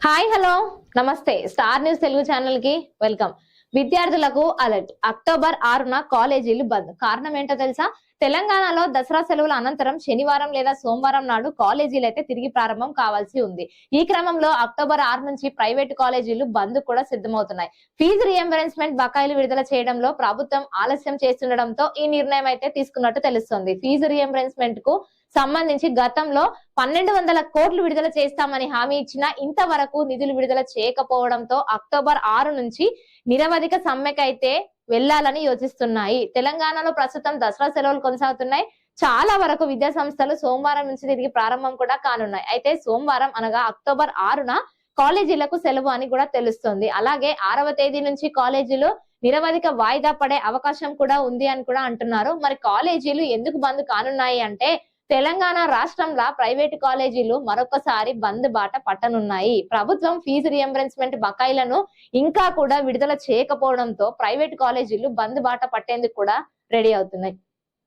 Hi hello. నమస్తే. Star news Telugu ఛానల్కి welcome. విద్యార్థులకు అలర్ట్. అక్టోబర్ ఆరున కాలేజీలు బంద్. కారణం ఏంటో తెలుసా? తెలంగాణలో దసరా సెలవుల అనంతరం శనివారం లేదా సోమవారం నాడు కాలేజీలు అయితే తిరిగి ప్రారంభం కావాల్సి ఉంది. ఈ క్రమంలో అక్టోబర్ ఆరు నుంచి ప్రైవేటు కాలేజీలు బంద్ కూడా సిద్ధమవుతున్నాయి. ఫీజు రియంబర్స్మెంట్ బకాయిలు విడుదల చేయడంలో ప్రభుత్వం ఆలస్యం చేస్తుండటంతో ఈ నిర్ణయం అయితే తీసుకున్నట్టు తెలుస్తుంది. ఫీజు రియంబర్స్మెంట్కు సంబంధించి గతంలో పన్నెండు వందల కోట్లు విడుదల చేస్తామని హామీ ఇచ్చిన ఇంతవరకు నిధులు విడుదల చేయకపోవడంతో అక్టోబర్ ఆరు నుంచి నిరవధిక సమ్మెకైతే వెళ్ళాలని యోచిస్తున్నాయి. తెలంగాణలో ప్రస్తుతం దసరా సెలవులు కొనసాగుతున్నాయి. చాలా వరకు విద్యా సంస్థలు సోమవారం నుంచి తిరిగి ప్రారంభం కూడా కానున్నాయి. అయితే సోమవారం అనగా అక్టోబర్ ఆరున కాలేజీలకు సెలవు అని కూడా తెలుస్తుంది. అలాగే ఆరవ తేదీ నుంచి కాలేజీలు నిరవధిక వాయిదా పడే అవకాశం కూడా ఉంది అని కూడా అంటున్నారు. మరి కాలేజీలు ఎందుకు బంద్ కానున్నాయి అంటే తెలంగాణ రాష్ట్రంలో ప్రైవేటు కాలేజీలు మరొకసారి బంద్ బాట పట్టనున్నాయి. ప్రభుత్వం ఫీజు రియంబర్స్మెంట్ బకాయిలను ఇంకా కూడా విడుదల చేయకపోవడంతో ప్రైవేటు కాలేజీలు బంద్ బాట పట్టేందుకు కూడా రెడీ అవుతున్నాయి.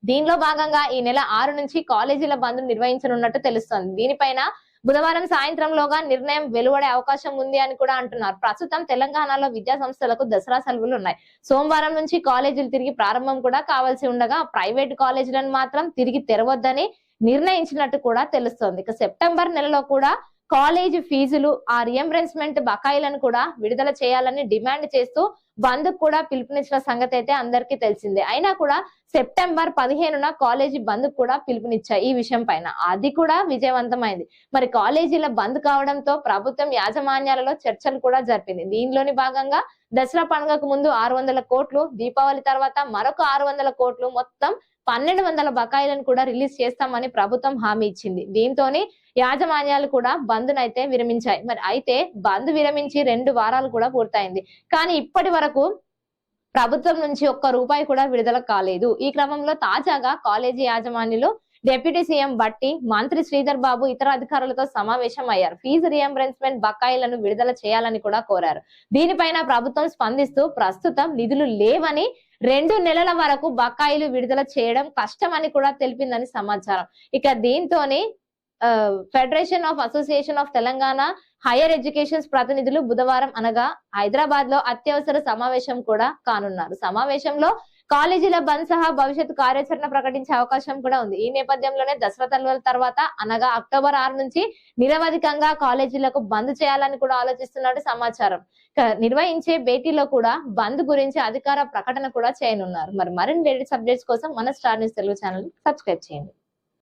దీనిలో భాగంగా ఈ నెల ఆరు నుంచి కాలేజీల బంద్ నిర్వహించనున్నట్టు తెలుస్తోంది. దీనిపైన బుధవారం సాయంత్రంలోగా నిర్ణయం వెలువడే అవకాశం ఉంది అని కూడా అంటున్నారు. ప్రస్తుతం తెలంగాణలో విద్యా సంస్థలకు దసరా సెలవులు ఉన్నాయి. సోమవారం నుంచి కాలేజీలు తిరిగి ప్రారంభం కూడా కావాల్సి ఉండగా ప్రైవేట్ కాలేజీలను మాత్రం తిరిగి తెరవద్దని నిర్ణయించినట్టు కూడా తెలుస్తోంది. ఇక సెప్టెంబర్ నెలలో కూడా కాలేజీ ఫీజులు ఆ రియంబర్స్మెంట్ బకాయిలను కూడా విడుదల చేయాలని డిమాండ్ చేస్తూ బంద్ కూడా పిలుపునిచ్చిన సంగతి అయితే అందరికీ తెలిసిందే. అయినా కూడా సెప్టెంబర్ పదిహేనున కాలేజీ బంద్ కూడా పిలుపునిచ్చాయి ఈ విషయం పైన అది కూడా విజయవంతమైంది. మరి కాలేజీల బంద్ కావడంతో ప్రభుత్వం యాజమాన్యాలలో చర్చలు కూడా జరిపింది. దీనిలోని భాగంగా దసరా పండుగకు ముందు ఆరు వందల కోట్లు దీపావళి తర్వాత మరొక ఆరు వందల కోట్లు మొత్తం పన్నెండు వందల బకాయిలను కూడా రిలీజ్ చేస్తామని ప్రభుత్వం హామీ ఇచ్చింది. దీంతోని యాజమాన్యాలు కూడా బంద్ అయితే విరమించాయి. మరి అయితే బంద్ విరమించి రెండు వారాలు కూడా పూర్తయింది. కానీ ఇప్పటి వరకు ప్రభుత్వం నుంచి ఒక్క రూపాయి కూడా విడుదల కాలేదు. ఈ క్రమంలో తాజాగా కాలేజీ యాజమాన్యులు డిప్యూటీ సీఎం బట్టి మంత్రి శ్రీధర్ బాబు ఇతర అధికారులతో సమావేశం అయ్యారు. ఫీజు రియంబర్స్మెంట్ బకాయిలను విడుదల చేయాలని కూడా కోరారు. దీనిపైన ప్రభుత్వం స్పందిస్తూ ప్రస్తుతం నిధులు లేవని రెండు నెలల వరకు బకాయిలు విడుదల చేయడం కష్టమని కూడా తెలిపిందని సమాచారం. ఇక దీంతోని federation of association of Telangana higher education ప్రతినిధులు బుధవారం అనగా హైదరాబాద్లో అత్యవసర సమావేశం కూడా కానున్నారు. సమావేశంలో కాలేజీల బంద్ సహా భవిష్యత్ కార్యాచరణ ప్రకటించే అవకాశం కూడా ఉంది. ఈ నేపథ్యంలోనే దసరా తల్లుల తర్వాత అనగా అక్టోబర్ ఆరు నుంచి నిరవధికంగా కాలేజీలకు బంద్ చేయాలని కూడా ఆలోచిస్తున్నట్టు సమాచారం. నిర్వహించే భేటీలో కూడా బంద్ గురించి అధికార ప్రకటన కూడా చేయనున్నారు. మరి మరిన్ని లేటెస్ట్ అప్డేట్స్ కోసం మన star news Telugu channel subscribe చేయండి.